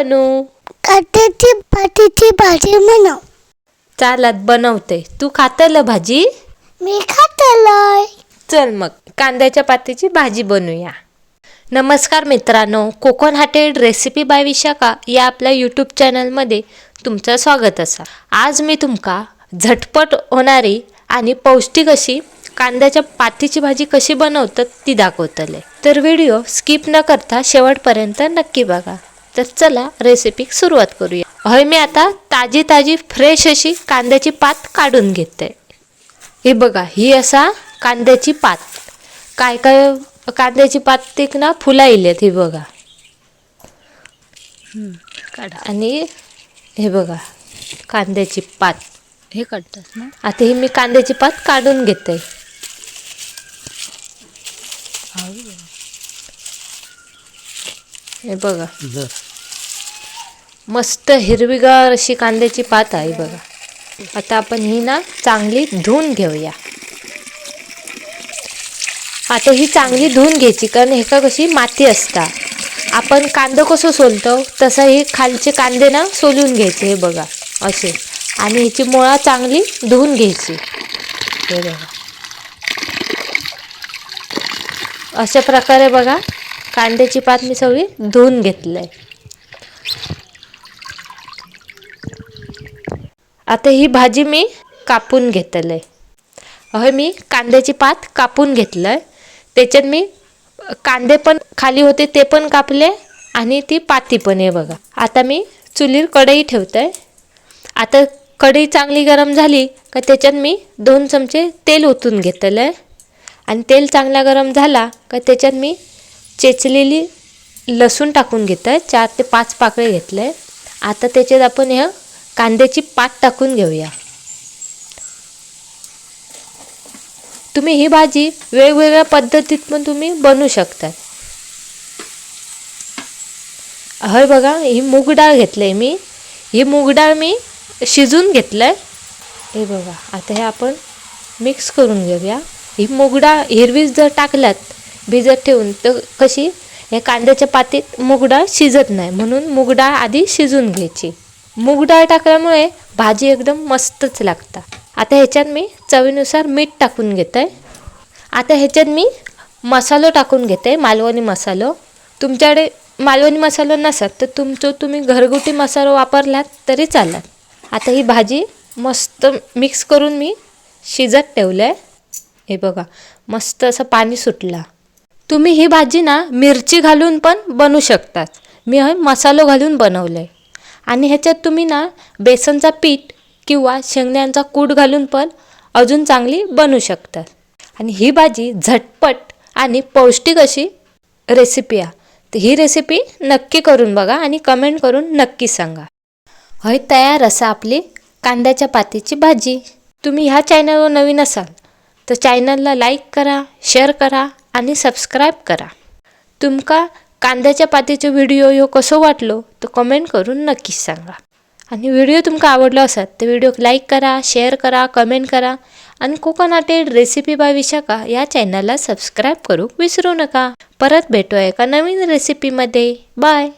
बनू? काट्याची पातीची भाजी बनव. चालत बनवते. तू खातल भाजी? मी खातलोय. चल मग कांद्याच्या पातीची भाजी बनवूया नमस्कार मित्रांनो कोकण हाटेड रेसिपी बाय विशाखा या आपल्या यूट्यूब चॅनलमध्ये तुमचं स्वागत असा. आज मी तुमका झटपट होणारी आणि पौष्टिक अशी कांद्याच्या पातीची भाजी कशी बनवतात ती दाखवतले. तर व्हिडिओ स्किप न करता शेवटपर्यंत नक्की बघा. तर चला रेसिपी सुरुवात करूया. होय मी आता ताजी ताजी फ्रेश अशी कांद्याची पात काढून घेते हे बघा ही असा कांद्याची पात. काय काय कांद्याची पात ते ना फुला येल्यात हे बघा. काढा. आणि हे बघा कांद्याची पात. हे काढतात ना? आता ही मी कांद्याची पात काढून घेते हे बघा. मस्त हिरवीगार अशी कांद्याची पात आहे बघा. आता आपण ही ना चांगली धुवून घेऊया. आता ही चांगली धुवून घ्यायची कारण हे का कशी माती असता आपण कांदं कसं सोलतो तसं हे खालचे कांदे ना सोलून घ्यायचे हे बघा असे. आणि ह्याची मुळा चांगली धुवून घ्यायची हे बघा. अशा प्रकारे बघा कांद्याची पात मी सगळी धुवून घेतलंय. आता ही भाजी मी कापून घेतलंय. होय मी कांद्याची पात कापून घेतलंय. त्याच्यात मी कांदे पण खाली होते ते पण कापले आणि ती पाती पण आहे बघा. आता मी चुलीवर कढई ठेवतंय. आता कढई चांगली गरम झाली का त्याच्यात मी दोन चमचे तेल ओतून घेतलं आहे आणि तेल चांगला गरम झाला का त्याच्यात मी चेचलेली लसूण टाकून घेत आहे. चार ते पाच पाकळे घेतले आता त्याच्यात आपण ह्या कांद्याची पात टाकून घेऊया. तुम्ही ही भाजी वेगवेगळ्या पद्धतीत पण तुम्ही बनवू शकता. हय बघा ही मूग डाळ घेतली मी. ही मूग डाळ मी शिजून घेतलं आहे हे बघा आता हे आपण मिक्स करून घेऊया. ही मूग डाळ हिरवीच जर टाकल्यात भिजत ठेवून. तर कशी? या कांद्याच्या पातीत मूग डाळ शिजत नाही. म्हणून मूग डाळ आधी शिजून घ्यायची. मूग डाळ टाकल्यामुळे भाजी एकदम मस्तच लागतं. आता ह्याच्यात मी चवीनुसार मीठ टाकून घेत. आहे आता ह्याच्यात मी मसालो टाकून घेते मालवणी मसालो. तुमच्याकडे मालवणी मसालो नसत तर तुमचं तुम्ही घरगुती मसालो वापरलात तरी चालत आता ही भाजी मस्त मिक्स करून मी शिजत ठेवलं आहे हे बघा मस्त असं पाणी सुटलं. तुम्ही ही भाजी ना मिरची घालून पण बनवू शकतात. मी मसालो घालून बनवलं आहे आणि ह्याच्यात तुम्ही ना बेसनचा पीठ किंवा शेंगण्यांचा कूट घालून पण अजून चांगली बनवू शकतात. आणि ही भाजी झटपट आणि पौष्टिक अशी रेसिपी आहे. तर ही रेसिपी नक्की करून बघा आणि कमेंट करून नक्की सांगा. होय तयार असा आपली कांद्याच्या पातीची भाजी. तुम्ही ह्या चॅनलवर नवीन असाल तर चॅनलला लाईक करा शेअर करा. आणि सबस्क्राईब करा. तुमका कांद्याच्या पातीचो व्हिडिओ ह्यो कसो वाटलो तो कमेंट करून नक्कीच सांगा. आणि व्हिडिओ तुमका आवडलो असत तर व्हिडिओ लाईक करा शेअर करा कमेंट करा. आणि कोकणाटेड रेसिपी बाय विशाखा या चॅनलला सबस्क्राईब करू विसरू नका. परत भेटूया एका नवीन रेसिपीमध्ये बाय